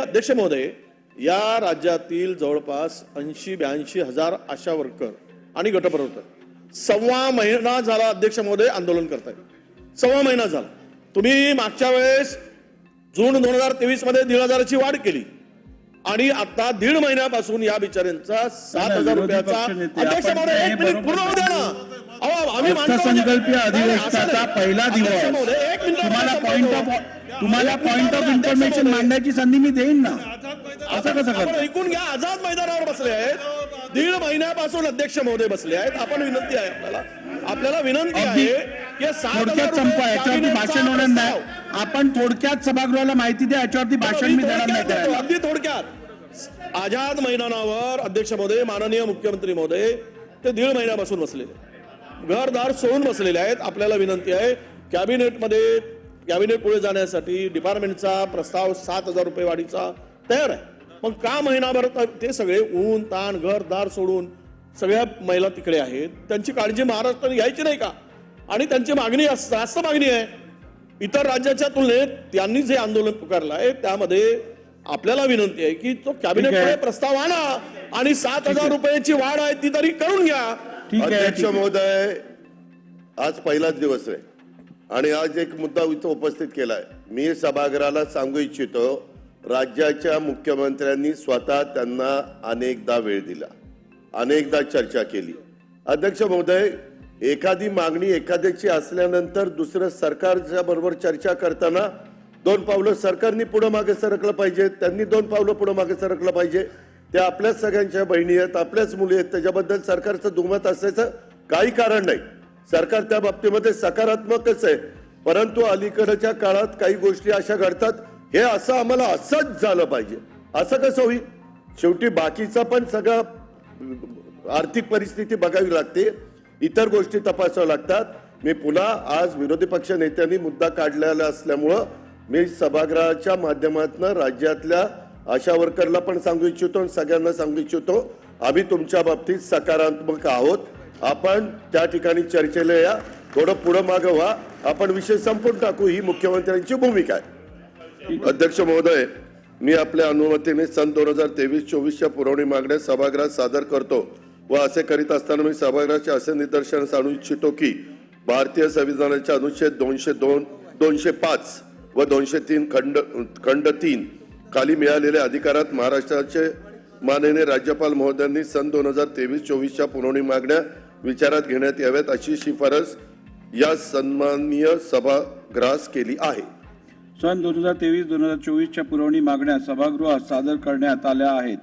अध्यक्ष महोदय या राज्यातील जवळपास ऐंशी ब्याऐंशी हजार आशा वर्कर आणि गटप्रवर्तक सव्वा महिना झाला अध्यक्ष महोदय आंदोलन करताय सव्वा महिना झाला. तुम्ही मागच्या वेळेस जून दोन हजार तेवीसमध्ये दीड हजाराची वाढ केली आणि आता दीड महिन्यापासून या बिचाऱ्यांचा सात हजार रुपयाचा अध्यक्ष महोदय एक मिनिट बरोबर पूर्ण होऊ द्या ना. अहो, आम्ही अर्थसंकल्पीय अधिवेशनाचा. पहिला दिवस. तुम्हाला पॉइंट. ऑफ तुम्हाला पॉइंट ऑफ इन्फॉर्मेशन. मांडण्याची संधी मी देईन ना. असं कसं करता? ऐकून घ्या आझाद मैदानावर बसले आहेत. दीड महिन्यापासून अध्यक्ष महोदय बसले आहेत. आपण विनंती आहे आपल्याला. आपल्याला विनंती आहे की थोडक्यात संपा याच्यावरती भाषण होणार नाही. आपण थोडक्यात सभागृहाला माहिती द्या याच्यावरती भाषण मी देणार नाही अगदी थोडक्यात. आझाद मैदानावर अध्यक्ष महोदय माननीय मुख्यमंत्री महोदय ते दीड महिन्यापासून बसलेले घरदार सोडून बसलेले आहेत. आपल्याला विनंती आहे कॅबिनेटमध्ये कॅबिनेट पुढे जाण्यासाठी डिपार्टमेंटचा प्रस्ताव सात हजार रुपये वाढीचा तयार आहे. मग का महिनाभर त- ते सगळे ऊन ताण घरदार सोडून सगळ्या महिला तिकडे आहेत? त्यांची काळजी महाराष्ट्राने घ्यायची नाही का? आणि त्यांची मागणी अस- जास्त मागणी आहे. इतर राज्याच्या तुलनेत त्यांनी जे आंदोलन पुकारलं आहे त्यामध्ये आपल्याला विनंती आहे की तो कॅबिनेट ठीक आहे. प्रस्ताव आणा आणि सात हजार रुपयाची वाढ आहे ती तरी करून घ्या. ठीक आहे. अध्यक्ष. महोदय आज पहिलाच दिवस आहे. आणि आज एक मुद्दा इथं उपस्थित केलाय. मी सभागृहाला सांगू इच्छितो राज्याच्या मुख्यमंत्र्यांनी स्वतः त्यांना अनेकदा वेळ दिला. अनेकदा चर्चा केली. अध्यक्ष महोदय एखादी मागणी एखाद्याची असल्यानंतर दुसरं सरकारच्या बरोबर चर्चा करताना दोन पावलं सरकारनी पुढं मागे सरकलं पाहिजे त्यांनी दोन पावलं पुढं मागे सरकलं पाहिजे. त्या आपल्याच सगळ्यांच्या बहिणी आहेत आपल्याच मुली आहेत त्याच्याबद्दल सरकारचं दुमत असायचं काही कारण नाही. सरकार त्या बाबतीमध्ये सकारात्मकच आहे. परंतु अलीकडच्या काळात काही गोष्टी अशा घडतात हे असं आम्हाला असंच झालं पाहिजे. असं कसं होईल? शेवटी बाकीचा पण सगळं आर्थिक परिस्थिती बघावी लागते. इतर गोष्टी तपासाव्या लागतात. मी पुन्हा आज विरोधी पक्ष नेत्यांनी मुद्दा काढलेला असल्यामुळं मी सभागृहाच्या माध्यमातून राज्यातल्या आशा वर्करला पण सांगू इच्छितो आणि सगळ्यांना सांगू इच्छितो आम्ही तुमच्या बाबतीत सकारात्मक आहोत. आपण त्या ठिकाणी चर्चेला या. थोडं पुढं मागं व्हा. आपण विषय संपून टाकू. ही मुख्यमंत्र्यांची भूमिका आहे. अध्यक्ष महोदय मी आपल्या अनुमतीने सन दोन हजार तेवीस चोवीसच्या पुरवणी मागण्या सभागृहात सादर करतो व असे करीत असताना मी सभागृहाचे असे निदर्शनास आणू इच्छितो की भारतीय संविधानाच्या अनुच्छेद दोनशे दोन दोनशे पाच व दोनशे तीन खंड खंड तीन खाली मिळालेल्या अधिकारात महाराष्ट्राचे माननीय राज्यपाल महोदयांनी सन दोन हजार तेवीस चोवीसच्या पुरवणी मागण्या विचारात घेण्यात याव्यात अशी शिफारस या सन्माननीय सभागृहास केली आहे. सन दोन हजार तेवीस दोन हजार चोवीसच्या पुरवणी मागण्या सभागृहात सादर करण्यात आल्या आहेत.